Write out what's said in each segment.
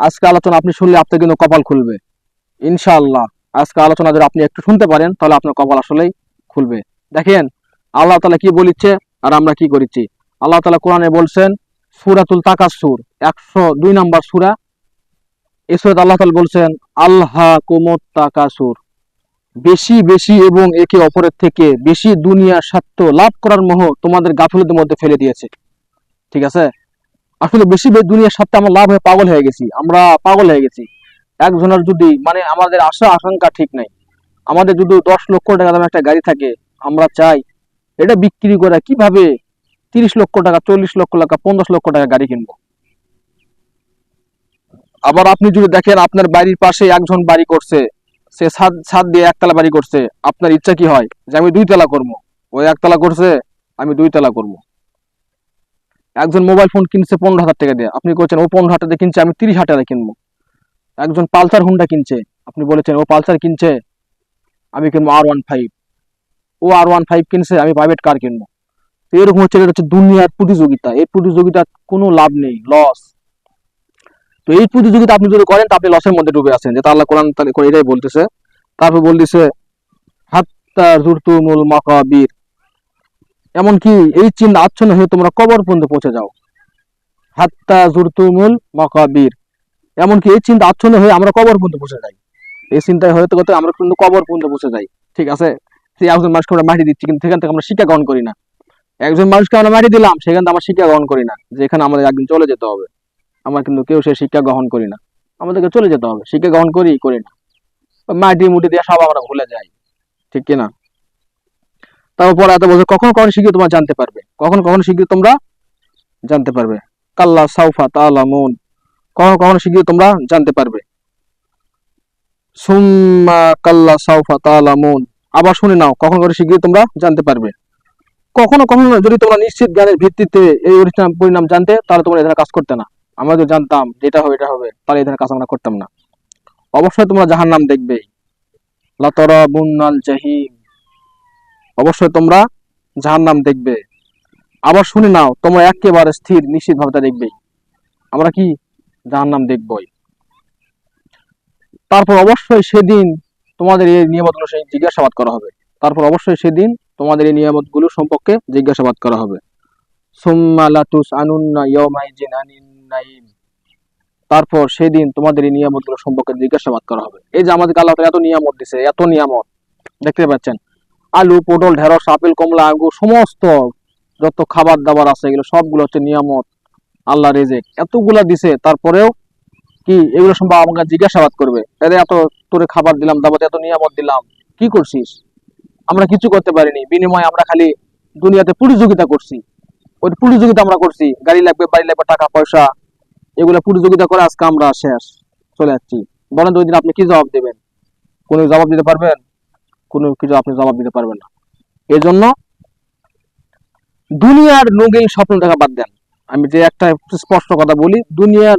আজকে আলোচনা আপনি শুনলে আপনার কিন্তু কপাল খুলবে। ইনশাআল্লাহ, আজকে আলোচনা যদি আপনি একটু শুনতে পারেন, তাহলে আপনার কপাল আসলেই খুলবে। দেখেন, আল্লাহ তালা কি বলিচ্ছে আর আমরা কি করিচ্ছি আল্লাহ তালা কোরআনে বলছেন, সুরাতুল তাকাসুর একশো দুই নাম্বার সুরা। এই সুরাত আল্লাহ তালা বলছেন আল্লাহ কুমত তাকাসুর বেশি বেশি এবং একে অপরের থেকে বেশি দুনিয়া স্বার্থ লাভ করার মোহ তোমাদের গাফিলতির মধ্যে ফেলে দিয়েছে। ঠিক আছে? আসলে বেশি দুনিয়ার সাথে আমরা লাভ হয়ে পাগল হয়ে গেছি, আমরা পাগল হয়ে গেছি। একজনের যদি মানে আমাদের আশা, আকাঙ্ক্ষা ঠিক নাই, আমাদের যদি দশ লক্ষ টাকা দামের একটা গাড়ি থাকে, আমরা চাই এটা বিক্রি করে কীভাবে তিরিশ লক্ষ টাকা, চল্লিশ লক্ষ টাকা, পঞ্চাশ লক্ষ টাকা গাড়ি কিনবো? আবার আপনি যদি দেখেন আপনার বাড়ির পাশে একজন বাড়ি করছে, সে ছাদ ছাদ দিয়ে একতলা বাড়ি করছে, আপনার ইচ্ছা কি হয় যে আমি দুই তলা করব? ওই একতলা করছে, আমি দুই তলা করব। একজন মোবাইল ফোন কিনছে পনেরো হাজার টাকা দিয়ে। আপনি বলছেন ও পনেরো হাজার টাকা কিনছে, আমি তিরিশ হাজার টাকা কিনবো। একজন পালসার হুন্ডা কিনছে। আপনি বলেছেন, ও পালসার কিনছে, আমি কিনবো আর ওয়ান ফাইভ ও আর ওয়ান ফাইভ কিনছে, আমি প্রাইভেট কার কিনবো। তো এরকম হচ্ছে, এটা হচ্ছে দুনিয়ার প্রতিযোগিতা। এই প্রতিযোগিতার কোনো লাভ নেই লস তো এই প্রতিযোগিতা আপনি যদি করেন, তা আপনি লসের মধ্যে ডুবে আছেন। যেটা আল্লাহ কোরআন এটাই বলতেছে। তারপর বলতেছে হাত্তা জুরতুমুল মাকাবির। এমনকি এই চিহ্ন আচ্ছন্ন হয়ে তোমরা কবর পর্যন্ত পৌঁছে যাও। হাত্তা জুরতুমুল মাকাবির। এমনকি এই চিন্তা আচ্ছন্ন হয়ে আমরা কবর পর্যন্ত পৌঁছে যাই। এই চিন্তায় হয়তো করতে আমরা কিন্তু কবর পর্যন্ত পৌঁছে যাই। ঠিক আছে? সেই একজন মানুষকে আমরা মাটি দিচ্ছি, কিন্তু সেখান থেকে আমরা শিক্ষা গ্রহণ করি না। একজন মানুষকে আমরা মাটি দিলাম, সেখান থেকে আমরা শিক্ষা গ্রহণ করি না। যে এখানে আমাদের একদিন চলে যেতে হবে। আমরা কিন্তু কেউ সে শিক্ষা গ্রহণ করি না। আমাদেরকে চলে যেতে হবে। শিক্ষা গ্রহণ করি করি না। মাটি মুটি দিয়ে সব আমরা ভুলে যাই। ঠিক কিনা? তারপর এত বছর কখন কখন শিখে তোমরা জানতে পারবে? কখন কখন শিখে তোমরা জানতে পারবে? কাল্লা সাউফা তালামুন। কখন কখন শিখে তোমরা জানতে পারবে? সুম্মা কাল্লা সাউফা তালামুন। আবার শুনে নাও, কখন করে শিখে তোমরা জানতে পারবে। কখনো কখনো যদি তোমরা নিশ্চিত জ্ঞানের ভিত্তিতে এই পরিণাম পরিণাম জানতে, তাহলে তোমরা এখানে কাজ করতে না। আমরা যদি জানতাম, যেটা হবে, এটা হবে, তাহলে এখানে কাজ আমরা করতাম না। অবশ্যই তোমরা জাহার নাম দেখবে লাতরা বুন্নাল জাহিম। অবশ্যই তোমরা জাহার নাম দেখবে। আবার শুনে নাও, তোমরা একেবারে স্থির নিশ্চিত ভাবে দেখবেই আমরা কি জাহার নাম দেখবই? তারপর অবশ্যই সেদিন তোমাদের এই নিয়ামতগুলো সেই জিজ্ঞাসাবাদ করা হবে। তারপর অবশ্যই সেদিন তোমাদের এই নিয়ামতগুলো সম্পর্কে জিজ্ঞাসাবাদ করা হবে। তারপর সেদিন তোমাদের এই নিয়ামতগুলো সম্পর্কে জিজ্ঞাসাবাদ করা হবে। এই যে আমাদের আল্লাহ এত নিয়ামত দিছে, এত নিয়ামত। দেখতে পাচ্ছেন? আলু, পটল, ঢেঁড়স, আপেল, কমলা, আঙ্গুর, সমস্ত যত খাবার দাবার আছে, এগুলো সবগুলো হচ্ছে নিয়ামত আল্লাহ রেজেক। এতগুলা দিছে, তারপরেও কি এগুলো সম্ভব আমাকে জিজ্ঞাসাবাদ করবে? এরে এত তোরে খাবার দিলাম দাবাতে এত নিয়ামত দিলাম, কি করছিস? আমরা কিছু করতে পারিনি, বিনিময়ে আমরা খালি দুনিয়াতে প্রতিযোগিতা করছি। ওই প্রতিযোগিতা আমরা করছি, গাড়ি লাগবে, বাড়ি লাগবে, টাকা, পয়সা, এগুলো প্রতিযোগিতা করে আজকে আমরা শেষ, চলে যাচ্ছি। বলেন তো ওই দিন আপনি কি জবাব দেবেন? কোনো জবাব দিতে পারবেন? কোনো কিছু আপনি জবাব দিতে পারবেন না। এই জন্য দুনিয়ার রঙিন স্বপ্ন দেখা বাদ দেন। আমি যে একটা স্পষ্ট কথা বলি, দুনিয়ার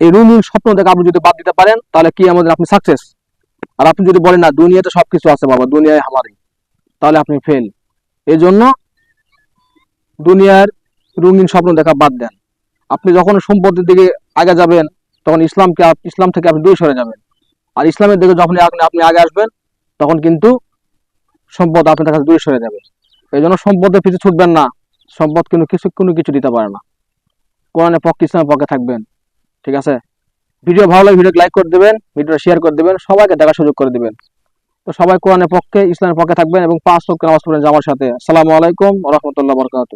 এই রঙিন স্বপ্ন দেখা আপনি যদি বাদ দিতে পারেন, তাহলে কি আমাদের আপনি সাকসেস আর আপনি যদি বলেন, না, দুনিয়াতে সবকিছু আছে বাবা, দুনিয়ায় আমারই, তাহলে আপনি ফেল এই জন্য দুনিয়ার রঙিন স্বপ্ন দেখা বাদ দেন। আপনি যখন সম্পত্তির দিকে আগে যাবেন, তখন ইসলামকে, ইসলাম থেকে আপনি দূরে সরে যাবেন। আর ইসলামের দিকে যখন আপনি আপনি আগে আসবেন তখন কিন্তু সম্পদ আপনার কাছে দূরে সরে যাবে। এই জন্য সম্পদের পিছু ছুটবেন না। সম্পদ কিন্তু কিছু কোনো কিছু দিতে পারে না। কোরআনের পক্ষে ইসলামের পক্ষে থাকবেন। ঠিক আছে? ভিডিও ভালো লাগে ভিডিও লাইক করে দেবেন, ভিডিওটা শেয়ার করে দেবেন, সবাইকে দেখার সুযোগ করে দেবেন। তো সবাই কোরআনের পক্ষে ইসলামের পক্ষে থাকবেন এবং পাঁচ লক্ষ নামাজ পড়েন জামার সাথে। আসসালামু আলাইকুম রহমতুল্লাহ বরকাত